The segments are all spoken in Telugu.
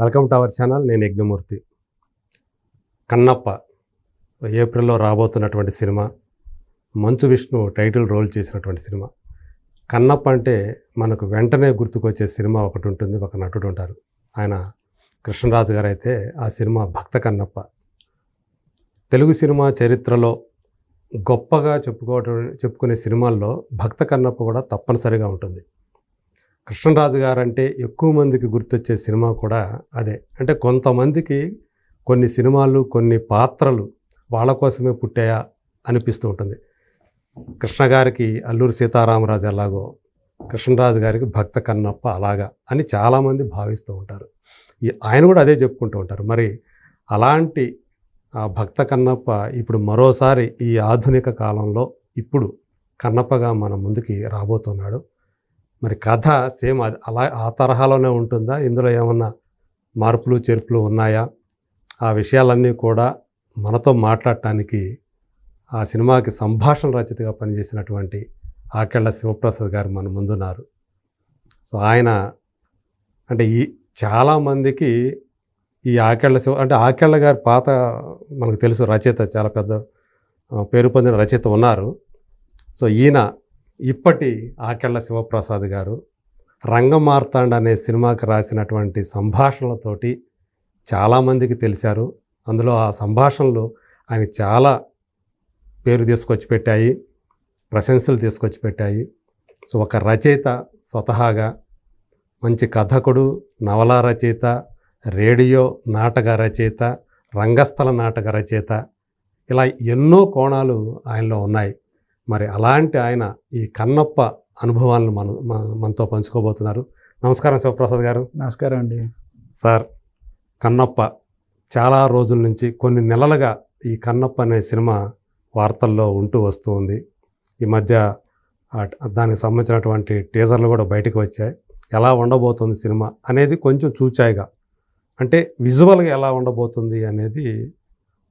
Welcome to our channel. నేను యజ్ఞమూర్తి. కన్నప్ప ఏప్రిల్లో రాబోతున్నటువంటి cinema Manchu Vishnu title role చేసినటువంటి సినిమా. కన్నప్ప అంటే మనకు వెంటనే గుర్తుకొచ్చే సినిమా ఒకటి ఉంటుంది ఒక నటుడు ఉంటారు. ఆయన కృష్ణరాజు గారు అయితే ఆ సినిమా భక్త కన్నప్ప. తెలుగు సినిమా చరిత్రలో గొప్పగా చెప్పుకోవటం చెప్పుకునే సినిమాల్లో భక్త కన్నప్ప కూడా తప్పనిసరిగా ఉంటుంది. కృష్ణరాజు గారు అంటే ఎక్కువ మందికి గుర్తొచ్చే సినిమా కూడా అదే. అంటే కొంతమందికి కొన్ని సినిమాలు కొన్ని పాత్రలు వాళ్ళ కోసమే పుట్టాయా అనిపిస్తూ ఉంటుంది. కృష్ణ గారికి అల్లూరి సీతారామరాజు ఎలాగో కృష్ణరాజు గారికి భక్త కన్నప్ప అలాగా అని చాలామంది భావిస్తూ ఉంటారు. ఈ ఆయన కూడా అదే చెప్పుకుంటూ ఉంటారు. మరి అలాంటి ఆ భక్త కన్నప్ప ఇప్పుడు మరోసారి ఈ ఆధునిక కాలంలో ఇప్పుడు కన్నప్పగా మన ముందుకి రాబోతున్నాడు. మరి కథ సేమ్ అది. అలా ఆ తరహాలోనే ఉంటుందా? ఇందులో ఏమన్నా మార్పులు చేర్పులు ఉన్నాయా? ఆ విషయాలన్నీ కూడా మనతో మాట్లాడటానికి ఆ సినిమాకి సంభాషణ రచయితగా పనిచేసినటువంటి ఆకెళ్ళ శివప్రసాద్ గారు మన ముందున్నారు. సో ఆయన అంటే ఈ చాలామందికి ఈ ఆకెళ్ళ శివ అంటే ఆకెళ్ళ గారి పాత మనకు తెలుసు రచయిత చాలా పెద్ద పేరు పొందిన రచయిత ఉన్నారు. సో ఈయన ఇప్పటి ఆకెళ్ళ శివప్రసాద్ గారు రంగమార్తాండ అనే సినిమాకి రాసినటువంటి సంభాషణలతోటి చాలామందికి తెలిసారు అందులో ఆ సంభాషణలు ఆయన చాలా పేరు తీసుకొచ్చి పెట్టాయి ప్రశంసలు తీసుకొచ్చి పెట్టాయి సో ఒక రచయిత స్వతహాగా మంచి కథకుడు నవల రచయిత రేడియో నాటక రచయిత రంగస్థల నాటక రచయిత ఇలా ఎన్నో కోణాలు ఆయనలో ఉన్నాయి. మరి అలాంటి ఆయన ఈ కన్నప్ప అనుభవాలను మన మన- మనతో పంచుకోబోతున్నారు. నమస్కారం శివప్రసాద్ గారు. నమస్కారం అండి. సార్ కన్నప్ప చాలా రోజుల నుంచి కొన్ని నెలలుగా ఈ కన్నప్ప అనే సినిమా వార్తల్లో ఉంటూ వస్తూ ఉంది. ఈ మధ్య దానికి సంబంధించినటువంటి టీజర్లు కూడా బయటకు వచ్చాయి. ఎలా ఉండబోతుంది సినిమా అనేది కొంచెం చూచాయిగా. అంటే విజువల్గా ఎలా ఉండబోతుంది అనేది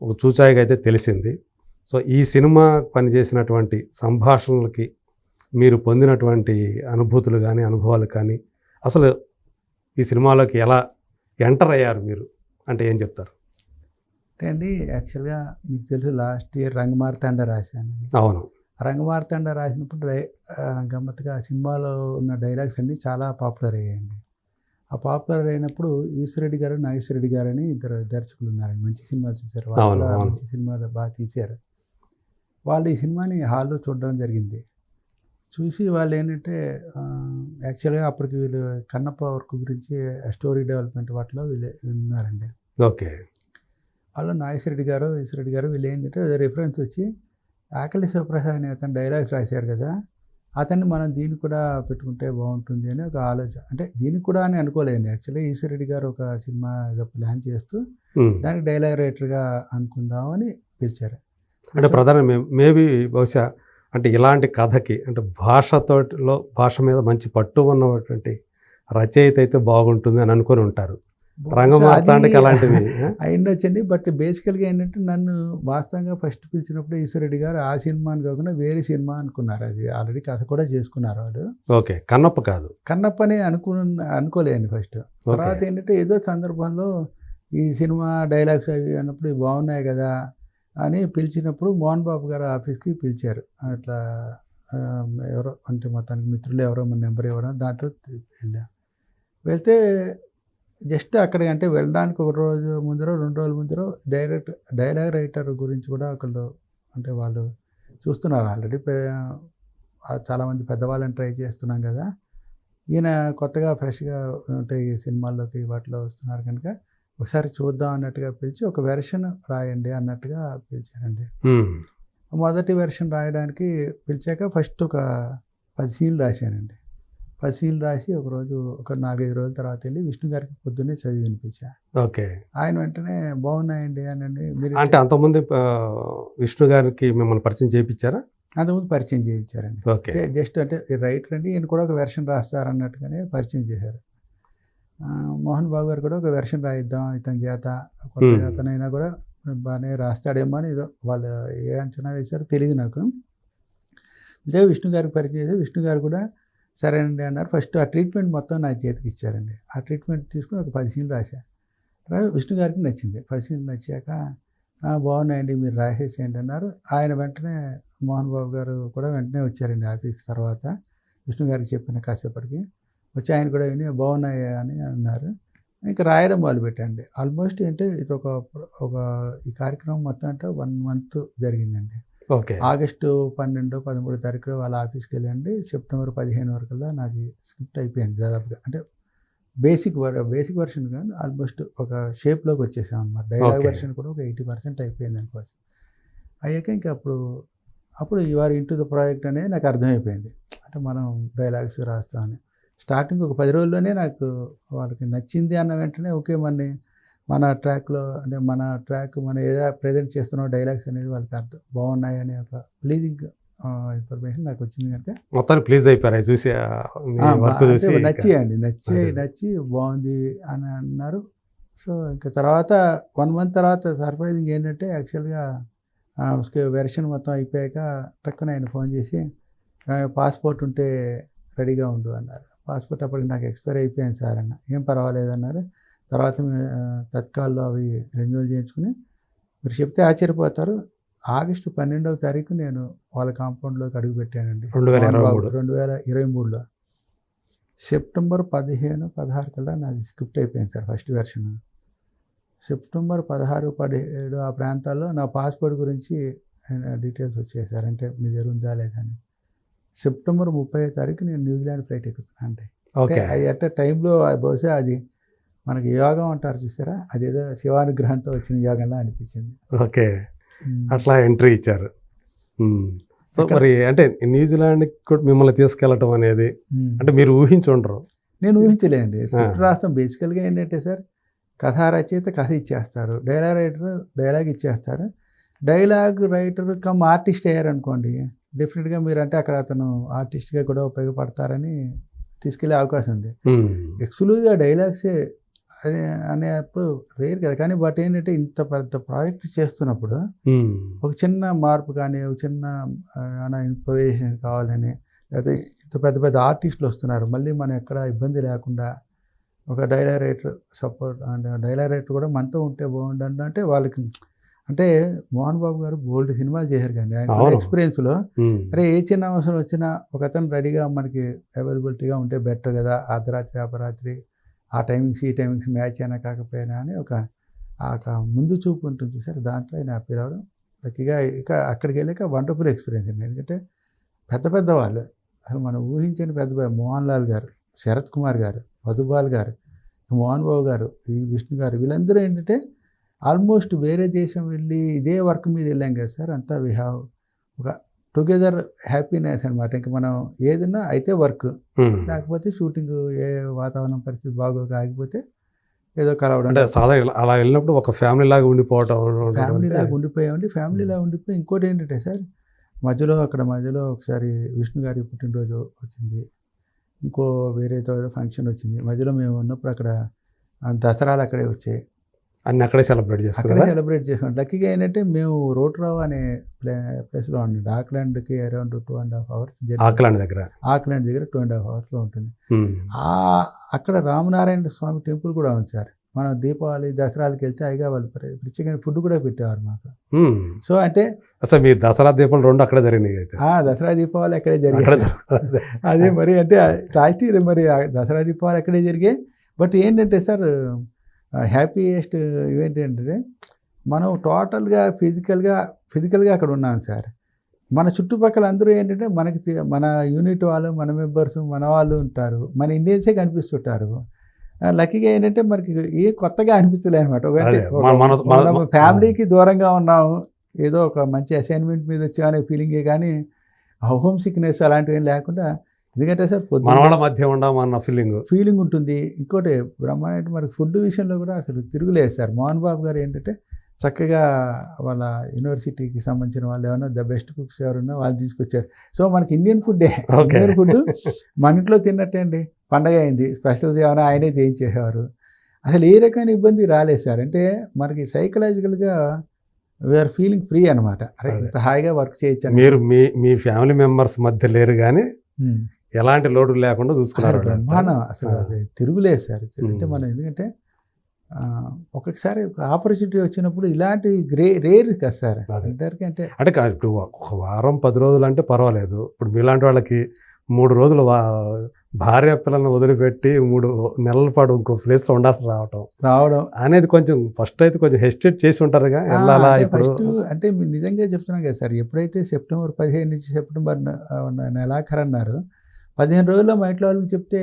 ఒక చూచాయిగా అయితే తెలిసింది. సో ఈ సినిమా పనిచేసినటువంటి సంభాషణలకి మీరు పొందినటువంటి అనుభూతులు కానీ అనుభవాలు కానీ అసలు ఈ సినిమాలోకి ఎలా ఎంటర్ అయ్యారు మీరు? అంటే ఏం చెప్తారు? అంటే అండి యాక్చువల్గా మీకు తెలుసు లాస్ట్ ఇయర్ రంగమార్తాండ రాశాను. అవును. రంగమార్తాండ రాసినప్పుడు డై గమ్మత్తుగా సినిమాలో ఉన్న డైలాగ్స్ అన్నీ చాలా పాపులర్ అయ్యాయండి. ఆ పాపులర్ అయినప్పుడు ఈశ్వరెడ్డి గారు నాగేశ్వరరెడ్డి గారు అని ఇద్దరు దర్శకులు ఉన్నారండి. మంచి సినిమాలు చూశారు. వాళ్ళు. మంచి సినిమాలు బాగా తీశారు. వాళ్ళు ఈ సినిమాని హాల్లో చూడడం జరిగింది. చూసి వాళ్ళు ఏంటంటే యాక్చువల్గా అప్పటికి వీళ్ళు కన్నప్ప వర్క్ గురించి స్టోరీ డెవలప్మెంట్ వాటిలో వీళ్ళు ఉన్నారండి. ఓకే. వాళ్ళు నాగేశ్వరరెడ్డి గారు ఈశ్వరెడ్డి గారు వీళ్ళు ఏంటంటే రిఫరెన్స్ వచ్చి ఆకలి శివప్రసాద్ అనే అతను డైలాగ్స్ రాశారు కదా అతన్ని మనం దీన్ని కూడా పెట్టుకుంటే బాగుంటుంది అని ఒక ఆలోచన అంటే దీనికి కూడా అని అనుకోలేండి యాక్చువల్లీ ఈశ్వరెడ్డి గారు ఒక సినిమా ప్లాన్ చేస్తూ. దానికి డైలాగ్ రైటర్గా అనుకుందామని పిలిచారు. అంటే ప్రధాన మేబీ బహుశా అంటే ఇలాంటి కథకి అంటే భాషతోటిలో భాష మీద మంచి పట్టు ఉన్నటువంటి రచయిత అయితే బాగుంటుంది అని అనుకొని ఉంటారు. రంగమార్తాండకి అలాంటివి? అయిండొచ్చండి బట్ బేసికల్గా ఏంటంటే నన్ను వాస్తవంగా ఫస్ట్ పిలిచినప్పుడు ఈశ్వరెడ్డి గారు ఆ సినిమా అని కాకుండా వేరే సినిమా అనుకున్నారు. అది ఆల్రెడీ కథ కూడా చేసుకున్నారు వాళ్ళు. ఓకే. కన్నప్ప కాదు. కన్నప్పని అనుకు అనుకోలేను ఫస్ట్. తర్వాత ఏంటంటే ఏదో సందర్భంలో ఈ సినిమా డైలాగ్స్ అవి అన్నప్పుడు బాగున్నాయి కదా అని పిలిచినప్పుడు మోహన్ బాబు గారు ఆఫీస్కి పిలిచారు. అట్లా ఎవరో అంటే మొత్తానికి మిత్రులు ఎవరో మన నెంబర్ ఇవ్వడం దాంతో వెళ్ళాం. వెళ్తే జస్ట్ అక్కడికి అంటే వెళ్ళడానికి ఒక రోజు ముందరో రెండు రోజుల ముందరో డైరెక్ట్ డైలాగ్ రైటర్ గురించి కూడా ఒకళ్ళు అంటే వాళ్ళు చూస్తున్నారు ఆల్రెడీ. చాలామంది పెద్దవాళ్ళని ట్రై చేస్తున్నాం కదా. ఈయన కొత్తగా ఫ్రెష్గా ఉంటాయి ఈ సినిమాల్లోకి వాటిలో వస్తున్నారు కనుక ఒకసారి చూద్దాం అన్నట్టుగా పిలిచి ఒక వెర్షన్ రాయండి అన్నట్టుగా పిలిచారండి. మొదటి వెర్షన్ రాయడానికి పిలిచాక ఫస్ట్ ఒక పది సీన్లు రాశానండి. పది సీన్లు రాసి ఒకరోజు ఒక నాలుగైదు రోజుల తర్వాత వెళ్ళి విష్ణు గారికి పొద్దున్నే చదివి వినిపించా. ఓకే. ఆయన వెంటనే బాగున్నాయండి అనండి మీరు అంటే అంతకుముందు విష్ణు గారికి మిమ్మల్ని పరిచయం చేయించారా? అంతకుముందు పరిచయం చేయించారండి. ఓకే. జస్ట్ అంటే రైటర్ అండి ఈయన కూడా ఒక వెర్షన్ రాస్తారు అన్నట్టుగానే పరిచయం చేశారు. మోహన్ బాబు గారు కూడా ఒక వెర్షన్ రాయిద్దాం ఇతని చేత కొత్త. అతనైనా కూడా బాగానే రాస్తాడేమో అని ఏదో వాళ్ళు ఏ అంచనా వేశారో తెలియదు నాకు. ఇదే విష్ణు గారికి పరిచయం విష్ణు గారు కూడా సరేనండి అన్నారు. ఫస్ట్ ఆ ట్రీట్మెంట్ మొత్తం నా చేతికి ఇచ్చారండి. ఆ ట్రీట్మెంట్ తీసుకుని ఒక పది సీన్లు రాశా. విష్ణు గారికి నచ్చింది. ఫస్ట్ సీన్ నచ్చాక "ఆ, బాగున్నాయండి మీరు రాసేసేయండి అన్నారు. ఆయన వెంటనే మోహన్ బాబు గారు కూడా వెంటనే వచ్చారండి ఆఫీస్ తర్వాత. విష్ణు గారికి చెప్పిన కాసేపటికి. వచ్చి ఆయన కూడా విని బాగున్నాయి అని అన్నారు. ఇంకా రాయడం మొదలుపెట్టండి ఆల్మోస్ట్ ఏంటంటే ఇది ఒక ఒక ఈ కార్యక్రమం మొత్తం అంటే వన్ మంత్ జరిగిందండి. ఓకే. ఆగస్టు పన్నెండు పదమూడు తారీఖులో వాళ్ళ ఆఫీస్కి వెళ్ళండి. సెప్టెంబర్ పదిహేను వరకల్లా నాకు స్క్రిప్ట్ అయిపోయింది దాదాపుగా. అంటే బేసిక్ వర్ బేసిక్ వర్షన్ కానీ ఆల్మోస్ట్ ఒక షేప్లోకి వచ్చేసాం అనమాట డైలాగ్. వర్షన్ కూడా ఒక ఎయిటీ పర్సెంట్ అయిపోయింది అనుకోవచ్చు. అయ్యాక ఇంకా అప్పుడు అప్పుడు you are into the project అనేది నాకు అర్థమైపోయింది. అంటే మనం డైలాగ్స్ రాస్తామని. స్టార్టింగ్ ఒక పది రోజుల్లోనే నాకు వాళ్ళకి నచ్చింది అన్న వెంటనే ఓకే మన మన ట్రాక్లో అంటే మన ట్రాక్ మనం ఏదో ప్రజెంట్ చేస్తున్న డైలాగ్స్ అనేది వాళ్ళకి అర్థం బాగున్నాయి అనే ఒక ప్లీజింగ్ ఇన్ఫర్మేషన్ నాకు వచ్చింది కనుక. మొత్తానికి ప్లీజ్ అయిపోయారు? చూసి వర్క్ చూసి నచ్చాయండి నచ్చి. నచ్చి బాగుంది అని అన్నారు. సో ఇంకా తర్వాత వన్ మంత్ తర్వాత సర్ప్రైజింగ్ ఏంటంటే యాక్చువల్గా వెర్షన్ మొత్తం అయిపోయాక టక్కున ఆయన ఫోన్ చేసి పాస్పోర్ట్ ఉంటే రెడీగా ఉండు అన్నారు. పాస్పోర్ట్ అప్పటికి నాకు ఎక్స్పైర్ అయిపోయింది సార్ అన్న. ఏం పర్వాలేదు అన్నారు. తర్వాత తత్కాల్లో అవి రెన్యువల్ చేయించుకుని మీరు చెప్తే ఆశ్చర్యపోతారు. ఆగస్టు పన్నెండవ తారీఖు నేను వాళ్ళ కాంపౌండ్లోకి అడుగు పెట్టానండి. రెండు వేల ఇరవై మూడు. రెండు వేల ఇరవై మూడులో. సెప్టెంబర్ పదిహేను పదహారు కల్లా నాది స్క్రిప్ట్ అయిపోయింది సార్ ఫస్ట్ వెర్షన్ సెప్టెంబర్ పదహారు పదిహేడు ఆ ప్రాంతాల్లో నా పాస్పోర్ట్ గురించి డీటెయిల్స్ వచ్చాయి సార్. అంటే మీ దగ్గర ఉందా లేదా అని. సెప్టెంబర్ ముప్పై తారీఖు నేను న్యూజిలాండ్ ఫ్లైట్ ఎక్కుతున్నాను అంటే. ఓకే. అది అట్ట టైంలో బహుశా అది మనకి యోగం అంటారు చూసారా? అదేదో శివానుగ్రహంతో వచ్చిన యోగంలా అనిపించింది. ఓకే. అట్లా ఎంట్రీ ఇచ్చారు. సో మరి అంటే న్యూజిలాండ్కి కూడా మిమ్మల్ని తీసుకెళ్ళటం అనేది. అంటే మీరు ఊహించి ఉండరు. నేను ఊహించలేండి స్క్రిప్ట్. రాస్తాం. బేసికల్గా ఏంటంటే సార్ కథ రచయిత కథ ఇచ్చేస్తారు. డైలాగ్ రైటర్ డైలాగ్ ఇచ్చేస్తారు. డైలాగ్ రైటర్ కమ్ ఆర్టిస్ట్ అయ్యారనుకోండి డెఫినెట్గా మీరు అంటే అక్కడ అతను ఆర్టిస్ట్గా కూడా ఉపయోగపడతారని తీసుకెళ్ళే అవకాశం ఉంది. ఎక్స్క్లూజివ్గా డైలాగ్సే అనే అనేప్పుడు రేర్ కదా కానీ బట్ ఏంటంటే ఇంత పెద్ద ప్రాజెక్ట్ చేస్తున్నప్పుడు మ్మ్. ఒక చిన్న మార్పు కానీ ఒక చిన్న ఇంప్రొవైజేషన్ కావాలని లేకపోతే ఇంత పెద్ద పెద్ద ఆర్టిస్టులు వస్తున్నారు మళ్ళీ మనం ఎక్కడ ఇబ్బంది లేకుండా ఒక dialogue writer support dialogue writer కూడా మనతో ఉంటే బాగుండండి అంటే వాళ్ళకి అంటే మోహన్ బాబు గారు బోల్డ్ సినిమాలు చేశారు కానీ ఆయన. ఎక్స్పీరియన్స్లో. అరే ఏ చిన్న అవసరం వచ్చినా ఒక అతను రెడీగా మనకి అవైలబిలిటీగా ఉంటే బెటర్ కదా అర్ధరాత్రి అపరాత్రి ఆ టైమింగ్స్ ఈ టైమింగ్స్ మ్యాచ్ అయినా కాకపోయినా అని ఒక ఆ ఒక ముందు చూపు ఉంటుంది చూసారు దాంతో ఆయన పిలవడం లక్కీగా ఇక అక్కడికి వెళ్ళాక వండర్ఫుల్ ఎక్స్పీరియన్స్ అండి ఎందుకంటే పెద్ద పెద్ద వాళ్ళు అసలు మనం ఊహించని పెద్ద పెద్ద మోహన్ లాల్ గారు శరత్ కుమార్ గారు మధుబాల్ గారు మోహన్ బాబు గారు ఈ విష్ణు గారు వీళ్ళందరూ ఏంటంటే ఆల్మోస్ట్ వేరే దేశం వెళ్ళి ఇదే వర్క్ మీద వెళ్ళాం కదా సార్. అంతా వి హ్యావ్ ఒక టుగెదర్ హ్యాపీనెస్ అనమాట ఇంకా మనం ఏదన్నా అయితే వర్క్. లేకపోతే షూటింగ్ ఏ వాతావరణం పరిస్థితి బాగోక ఆగిపోతే ఏదో కలవడం. అంటే సాధారణ అలా వెళ్ళినప్పుడు ఒక ఫ్యామిలీ లాగా ఉండిపోవటం ఫ్యామిలీ లాగా ఉండిపోయామండి. ఫ్యామిలీ లాగా ఉండిపోయి ఇంకోటి ఏంటంటే సార్ మధ్యలో అక్కడ మధ్యలో ఒకసారి విష్ణు గారి పుట్టినరోజు వచ్చింది. ఇంకో వేరే ఫంక్షన్ వచ్చింది. మధ్యలో మేము ఉన్నప్పుడు అక్కడ దసరాలు అక్కడే వచ్చాయి. అన్ని అక్కడే సెలబ్రేట్ అక్కడే చేసుకున్నారా సెలబ్రేట్ చేసుకున్నాం లక్కీగా ఏంటంటే మేము రోట్రావ్ అనే ప్లే ప్లేస్లో ఉండండి ఆక్లాండ్కి around two and half hours Auckland దగ్గర? ఆక్లాండ్ దగ్గర టూ అండ్ హాఫ్ అవర్స్లో ఉంటుంది. ఆ అక్కడ రామనారాయణ స్వామి టెంపుల్ కూడా ఉంది సార్. మనం దీపావళి దసరాలకి వెళ్తే అయిగా వాళ్ళు ప్ర- ప్రత్యేకమైన ఫుడ్ కూడా పెట్టేవారు మాకు. సో అంటే అసలు మీ దసరా దీపాలు రెండు అక్కడే జరిగినాయి అయితే. ఆ దసరా దీపావళి అక్కడే జరిగాయి. అదే. మరి అంటే లాస్ట్ ఇయర్ మరి దసరా దీపావళి అక్కడే జరిగాయి. బట్ ఏంటంటే సార్ హ్యాపీయెస్ట్ ఈవెంట్ ఏంటంటే మనం టోటల్గా ఫిజికల్గా ఫిజికల్గా అక్కడ ఉన్నాం సార్. మన చుట్టుపక్కల అందరూ ఏంటంటే మనకి మన యూనిట్ వాళ్ళు మన మెంబర్స్ మన వాళ్ళు ఉంటారు. మన ఇండియన్సే కనిపిస్తుంటారు. లక్కీగా ఏంటంటే మనకి ఏ కొత్తగా అనిపించలే అనమాట ఫ్యామిలీకి దూరంగా ఉన్నాము. ఏదో ఒక మంచి అసైన్మెంట్ మీద వచ్చామనే ఫీలింగే కానీ హోమ్ సిక్నెస్ అలాంటివి ఏం లేకుండా ఎందుకంటే సార్ మన పొద్దున్న వాళ్ళ మధ్య ఉండాం అన్న ఫీలింగ్ ఫీలింగ్ ఉంటుంది. ఇంకోటి బ్రహ్మాండ మరి ఫుడ్ విషయంలో కూడా అసలు తిరుగులేదు సార్. మోహన్ బాబు గారు ఏంటంటే చక్కగా వాళ్ళ యూనివర్సిటీకి సంబంధించిన వాళ్ళు ఏమన్నా ద బెస్ట్ కుక్స్ ఎవరున్నా వాళ్ళు తీసుకొచ్చారు. సో మనకి ఇండియన్ ఫుడ్డే. ఇండియన్ ఫుడ్ మన ఇంట్లో తిన్నట్టే అండి. పండగ అయింది. స్పెషల్స్ ఏమైనా ఆయనే చేయించేసేవారు. అసలు ఏ రకమైన ఇబ్బంది రాలేదు సార్. అంటే మనకి సైకలాజికల్గా వీఆర్ ఫీలింగ్ ఫ్రీ అనమాట అరే. ఇంత హాయిగా వర్క్ చేయొచ్చు. మీరు మీ మీ ఫ్యామిలీ మెంబర్స్ మధ్య లేరు కానీ. ఎలాంటి లోటు లేకుండా చూసుకున్నారు బ్రహ్మాండం అసలు. అది తిరుగులేదు సార్. అంటే. మనం ఎందుకంటే ఒక్కొక్కసారి ఒక ఆపర్చునిటీ వచ్చినప్పుడు ఇలాంటి గ్రే రేర్ కదా సార్. అదే. అందరికీ అంటే అంటే ఇప్పుడు ఒక వారం పది రోజులు అంటే పర్వాలేదు. ఇప్పుడు మీలాంటి వాళ్ళకి మూడు రోజులు భార్య పిల్లల్ని వదిలిపెట్టి మూడు నెలల పాటు ఇంకో ప్లేస్లో ఉండాల్సి రావటం రావడం. అనేది కొంచెం ఫస్ట్ అయితే కొంచెం హెస్టేట్ చేసి ఉంటారుగా వెళ్ళాలా ఫస్ట్ అంటే మీరు నిజంగా చెప్తున్నాను కదా సార్. ఎప్పుడైతే సెప్టెంబర్ పదిహేను నుంచి సెప్టెంబర్ నెలాఖరు అన్నారు పదిహేను రోజుల్లో మా ఇంట్లో వాళ్ళకి చెప్తే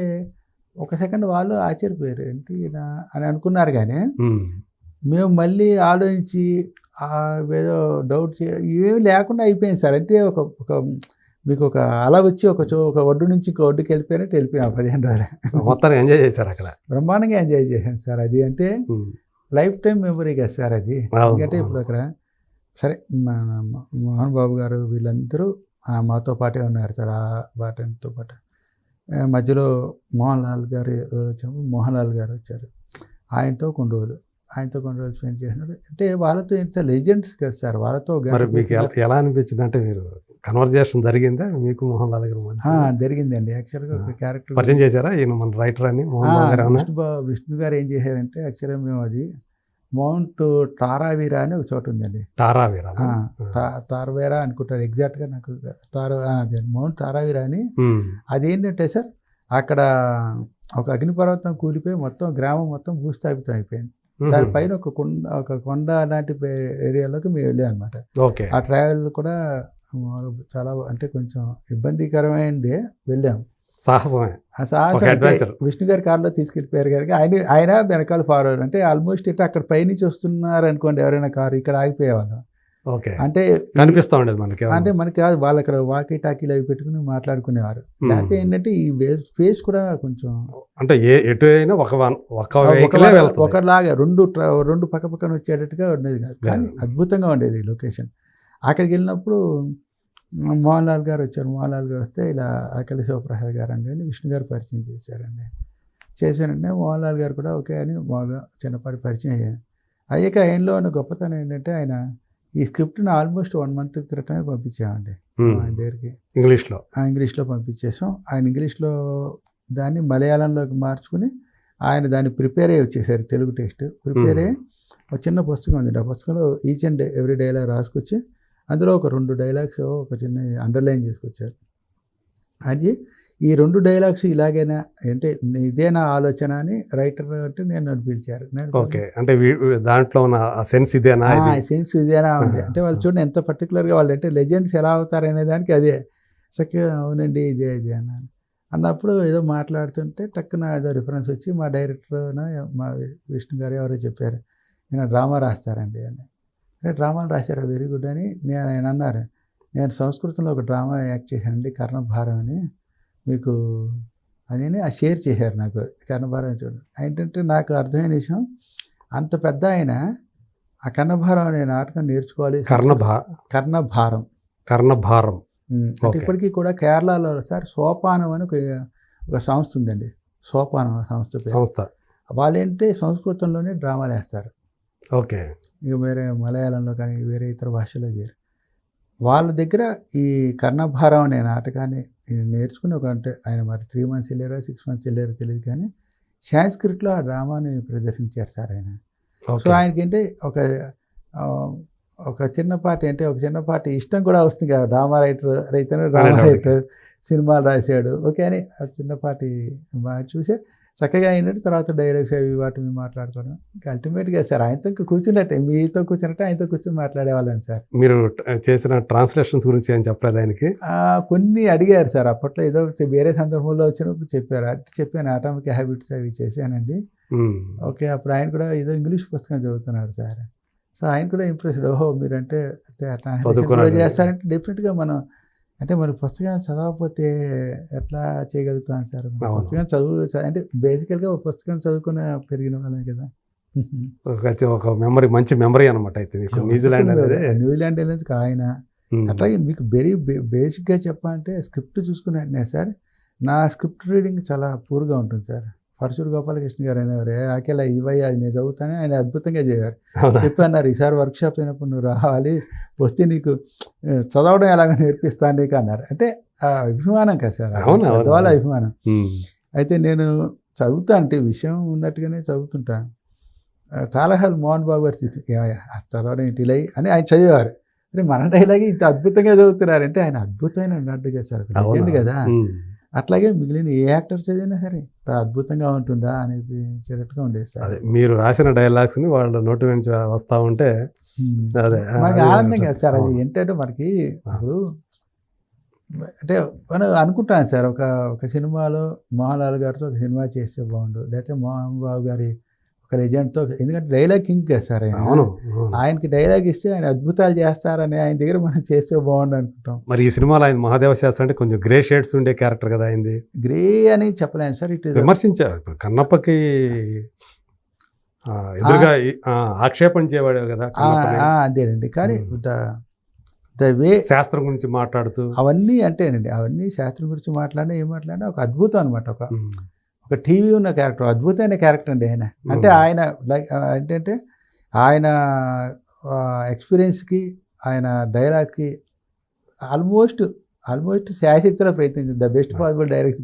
ఒక సెకండ్ వాళ్ళు ఆశ్చర్యపోయారు. ఏంటి అని అనుకున్నారు కానీ మేము మళ్ళీ ఆలోచించి ఏదో డౌట్ చేయడం ఇవేమి లేకుండా అయిపోయింది సార్. అంటే ఒక ఒక మీకు ఒక అలా వచ్చి ఒక చో ఒక ఒడ్డు నుంచి ఇంకో ఒడ్డుకి వెళ్ళిపోయినట్టు వెళ్ళిపోయాం పదిహేను రోజులు. మొత్తాన్ని ఎంజాయ్ చేశారు అక్కడ. బ్రహ్మాండంగా ఎంజాయ్ చేశాను సార్ అది. అంటే లైఫ్ టైం మెమరీ కదా సార్ అది. ఎందుకంటే ఇప్పుడు. అక్కడ సరే మన మోహన్ బాబు గారు వీళ్ళందరూ ఆ మాతో పాటే ఉన్నారు సార్ ఆ బాటతో పాటు. మధ్యలో మోహన్ లాల్ గారు రోజు వచ్చినప్పుడు మోహన్ లాల్ గారు వచ్చారు. ఆయనతో కొన్ని రోజులు ఆయనతో కొన్ని రోజులు స్పెండ్ చేసినాడు అంటే వాళ్ళతో ఇంత లెజెండ్స్ కదా సార్ వాళ్ళతో మీకు ఎలా అనిపించింది అంటే మీరు కన్వర్జేషన్ జరిగిందా? మీకు మోహన్ లాల్ గారు జరిగిందండి. యాక్చువల్గా ఒక. క్యారెక్టర్ పరిచయం చేశారా? ఈయన మన రైటర్ అని మోహన్ లాల్ గారు విష్ణు గారు ఏం చేశారంటే యాక్చువల్గా మేము అది మౌంట్ టారావీరా అని ఒక చోట ఉందండి. టారా వీరా ఆ, తా తారవేరా అనుకుంటారు ఎగ్జాక్ట్గా నాకు తార మౌంట్ తారావీరా అని. అదేంటంటే సార్ అక్కడ ఒక అగ్నిపర్వతం కూలిపోయి మొత్తం గ్రామం మొత్తం భూస్థాపితం అయిపోయింది. దానిపైన ఒక కొండ ఒక కొండ లాంటి ఏరియాలోకి మేము వెళ్ళాం అనమాట ఆ ట్రావెల్ కూడా చాలా అంటే కొంచెం ఇబ్బందికరమైనదే వెళ్ళాం. సాహసమే. సాహసం adventure. విష్ణు గారి కారులో తీసుకెళ్ళిపోయారు కనుక ఆయన ఆయన వెనకాల ఫార్వర్డ్ అంటే ఆల్మోస్ట్ ఇట్లా అక్కడ పైనుంచి వస్తున్నారు అనుకోండి ఎవరైనా కారు ఇక్కడ ఆగిపోయేవాళ్ళం. ఓకే. అంటే కనిపిస్తా ఉండేది మనకి అంటే మనకి కాదు వాళ్ళు అక్కడ వాకీ టాకీలు అవి పెట్టుకుని మాట్లాడుకునేవారు. ఉమ్. లేకపోతే ఏంటంటే ఈ స్పేస్ కూడా కొంచెం అంటే ఏ ఎటు అయినా ఒక ఒక ఒకలాగా రెండు రెండు పక్క పక్కన వచ్చేటట్టుగా ఉండేది కాదు. కానీ. అద్భుతంగా ఉండేది లొకేషన్ అక్కడికి వెళ్ళినప్పుడు మ్, మోహన్ లాల్ గారు వచ్చారు. మోహన్ లాల్ గారు వస్తే ఇలా ఆకలి శివప్రసాద్ గారు అండి అని విష్ణు గారు పరిచయం చేశారండి. చేశానంటే మోహన్ లాల్ గారు కూడా ఓకే అని మామూలుగా చిన్నపాటి పరిచయం అయ్యారు. అయ్యాక ఆయనలో ఉన్న గొప్పతనం ఏంటంటే ఆయన ఈ స్క్రిప్ట్ని ఆల్మోస్ట్ వన్ మంత్ క్రితమే పంపించామండి. ఆయన దగ్గరికి. ఇంగ్లీష్లో. ఆ ఇంగ్లీష్లో పంపించేసాం. ఆయన ఇంగ్లీష్లో దాన్ని మలయాళంలోకి మార్చుకుని ఆయన దాన్ని ప్రిపేర్ అయ్యి వచ్చేసారు తెలుగు టెక్స్ట్. ప్రిపేర్ అయ్యి ఒక చిన్న పుస్తకం ఉంది. ఆ పుస్తకంలో ఈచ్ అండ్ ఎవ్రీ డైలాగ్ రాసుకొచ్చి అందులో ఒక రెండు డైలాగ్స్ ఒక చిన్న అండర్లైన్ చేసుకొచ్చారు. అది ఈ రెండు డైలాగ్స్ ఇలాగైనా అంటే ఇదే నా ఆలోచన అని రైటర్ అంటే నేను పిలిచారు. నేను ఓకే. అంటే దాంట్లో ఉన్న సెన్స్ ఇదేనా ఇది? సెన్స్ ఇదేనా ఉంది. అంటే వాళ్ళు. చూడండి ఎంత పర్టికులర్గా వాళ్ళు అంటే లెజెండ్స్ ఎలా అవుతారు అనే దానికి అదే. చక్కగా అవునండి ఇదే ఇదే అన్నాను. అన్నప్పుడు ఏదో మాట్లాడుతుంటే టక్కున ఏదో రిఫరెన్స్ వచ్చి మా డైరెక్టర్ మా విష్ణు గారు ఎవరో చెప్పారు. నేను డ్రామా రాస్తారండి అని. అంటే డ్రామాలు రాశారా వెరీ గుడ్ అని నేను ఆయన అన్నారు. నేను సంస్కృతంలో ఒక డ్రామా యాక్ట్ చేశానండి కర్ణభారం అని. మీకు అని ఆ షేర్ చేశారు నాకు కర్ణభారం చూడండి. ఏంటంటే నాకు అర్థమైన విషయం అంత పెద్ద ఆయన ఆ కర్ణభారం అనే నాటకం నేర్చుకోవాలి. కర్ణభా కర్ణభారం. కర్ణభారం. అంటే. ఇప్పటికీ కూడా కేరళలో సార్ సోపానం అని ఒక సంస్థ ఉందండి. సోపానం సంస్థ. సంస్థ. వాళ్ళేంటే సంస్కృతంలోనే డ్రామాలు వేస్తారు. ఓకే. ఇక వేరే మలయాళంలో కానీ వేరే ఇతర భాషలో చేయరు. వాళ్ళ దగ్గర ఈ కర్ణభారం అనే నాటకాన్ని నేను నేర్చుకుని ఒక అంటే ఆయన మరి త్రీ మంత్స్ వెళ్ళారో సిక్స్ మంత్స్ వెళ్ళారో తెలియదు కానీ సాంస్క్రిట్లో ఆ డ్రామాని ప్రదర్శించారు సార్ ఆయన. సో ఓకే ఆయనకి అంటే ఒక ఒక చిన్నపాటి అంటే ఒక చిన్నపాటి ఇష్టం కూడా వస్తుంది కదా డ్రామా రైటర్ రైతు డ్రామా. రైటర్ సినిమాలు రాశాడు. ఓకే అని చిన్నపాటి బాగా చూసే చక్కగా అయినట్టు తర్వాత డైలాగ్స్ అవి వాటి మీద మాట్లాడుకోవడం. ఇంకా అల్టిమేట్గా సార్ ఆయనతో ఇంకా కూర్చున్నట్టే మీతో కూర్చున్నట్టే ఆయనతో కూర్చొని మాట్లాడేవాళ్ళం సార్. మీరు చేసిన ట్రాన్స్లేషన్స్ గురించి ఏం చెప్పలేదు ఆయనకి? కొన్ని అడిగారు సార్. అప్పట్లో ఏదో వేరే సందర్భంలో వచ్చినప్పుడు చెప్పారు. అంటే చెప్పాను ఆటోమిక్ హ్యాబిట్స్ అవి చేశానండి. ఓకే అప్పుడు ఆయన కూడా ఏదో ఇంగ్లీష్ పుస్తకం చదువుతున్నారు సార్. సో ఆయన కూడా ఇంప్రెస్డ్ ఓహో మీరంటే. చేస్తారంటే డెఫినెట్గా మనం అంటే మన పుస్తకాన్ని చదవకపోతే ఎట్లా చేయగలుగుతాం సార్. పుస్తకం చదువు అంటే బేసికల్గా ఒక పుస్తకం చదువుకున్న పెరిగిన వాళ్ళం కదా. ఒక ఒక మెమరీ మంచి మెమరీ అనమాట అయితే మీకు. న్యూజిలాండ్ న్యూజిలాండ్ నుంచి ఆయన అట్లాగే మీకు వెరీ బేసిక్గా చెప్పాలంటే స్క్రిప్ట్ చూసుకునే సార్. నా స్క్రిప్ట్ రీడింగ్ చాలా పూర్గా ఉంటుంది సార్. పరశురు గోపాలకృష్ణ గారు అనేవారు "ఏ, ఆకేలా ఇవయ్యా అది నేను చదువుతానే ఆయన అద్భుతంగా చేశారు అవునా? చెప్పన్నారు ఈసారి వర్క్షాప్ అయినప్పుడు నువ్వు రావాలి వస్తే నీకు చదవడం ఎలాగ నేర్పిస్తాను నీకు అన్నారు అంటే ఆ అభిమానం కదా సార్. పెద్దవాళ్ళ అభిమానం అయితే నేను చదువుతా అంటే విషయం ఉన్నట్టుగానే చదువుతుంటాను ఆ, చాలాసార్లు మోహన్ బాబు గారు తీసుకు "ఏమయ్య, ఆ చదవడం ఏంటి ఇలా అయ్యి?" అని ఆయన చదివేవారు అరే మన డైలాగ్ ఇంత అద్భుతంగా చదువుతున్నారంటే ఆయన అద్భుతమైన నటుడు కదా సార్ కదా. అట్లాగే మిగిలిన ఏ యాక్టర్ చదివినా సరే అద్భుతంగా ఉంటుందా అనిపించేటట్టుగా ఉండేది సార్ అదే మీరు రాసిన డైలాగ్స్ని వాళ్ళ నోటి నుంచి వస్తా ఉంటే. అదే మనకి ఆనందం కదా సార్ అది. ఏంటంటే మనకి ఇప్పుడు అంటే మనం అనుకుంటాం సార్ ఒక ఒక సినిమాలో మోహన్ లాల్ గారితో ఒక సినిమా చేస్తే బాగుండు లేకపోతే మోహన్ బాబు గారి ఒక లెజెండ్తో ఎందుకంటే డైలాగ్ కింగ్ సార్ ఆయన. ఆయనకి డైలాగ్ ఇస్తే ఆయన అద్భుతాలు చేస్తారని ఆయన దగ్గర మనం చేస్తే బాగుండు అనుకుంటాం. మరి ఈ సినిమాలో ఆయన మహాదేవ శాస్త్రి అంటే కొంచెం గ్రే షేడ్స్ ఉండే క్యారెక్టర్ కదా అయింది గ్రే అని చెప్పలేను సార్ ఇట్ విమర్శించారు. ఇప్పుడు కన్నప్పకి ఎదురుగా ఆక్షేపణ చేయవాడు కదా. అదేనండి. కానీ. ద వే శాస్త్రం గురించి మాట్లాడుతూ. అవన్నీ అంటేనండి అవన్నీ శాస్త్రం గురించి మాట్లాడినా ఏం మాట్లాడినా ఒక అద్భుతం అనమాట ఒక ఒక టీవీ ఉన్న క్యారెక్టర్ అద్భుతమైన క్యారెక్టర్ అండి ఆయన. అంటే. ఆయన లైక్ ఏంటంటే ఆయన ఎక్స్పీరియన్స్కి ఆయన డైలాగ్కి ఆల్మోస్ట్ ఆల్మోస్ట్ శాశక్తిలో ప్రయత్నించింది. The best possible direct